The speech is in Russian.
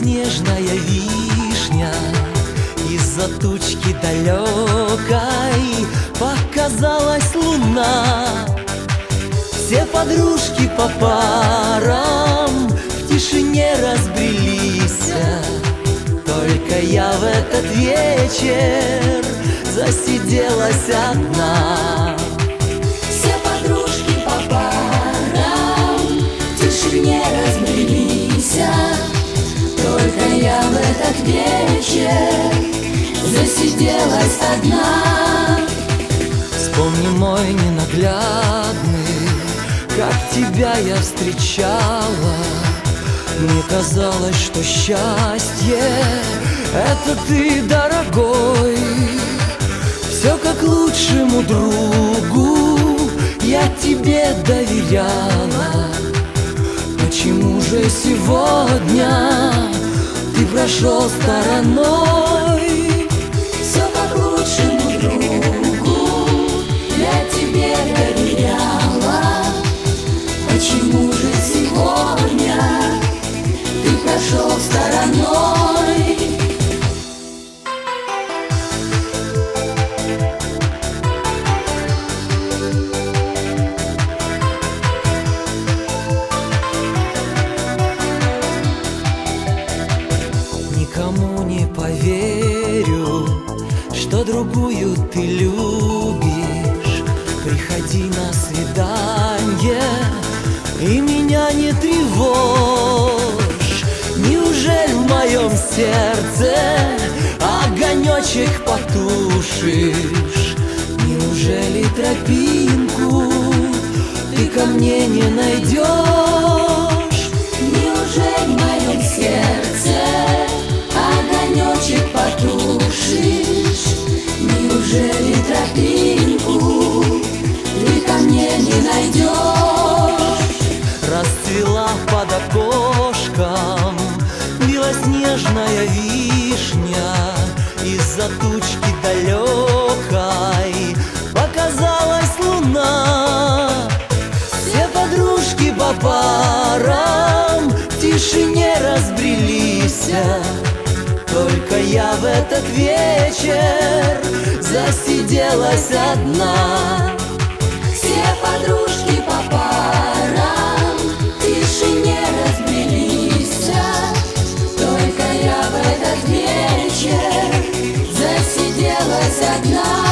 белоснежная вишня Из-за тучки далекой показалась луна. Все подружки по парам в тишине разбрелись. Только я в этот вечер засиделась одна вечер засиделась одна. Вспомни мой ненаглядный, как тебя я встречала. Мне казалось, что счастье — это ты, дорогой. Все как лучшему другу я тебе доверяла. Почему же сегодня ты прошел стороной? Поверю, что другую ты любишь Приходи на свидание и меня не тревожь Неужели в моем сердце огонечек потушишь? Неужели тропинку ты ко мне не найдешь? тишине разбрелись а Только я в этот вечер засиделась одна. Все подружки по парам в тишине разбрелись а Только я в этот вечер засиделась одна.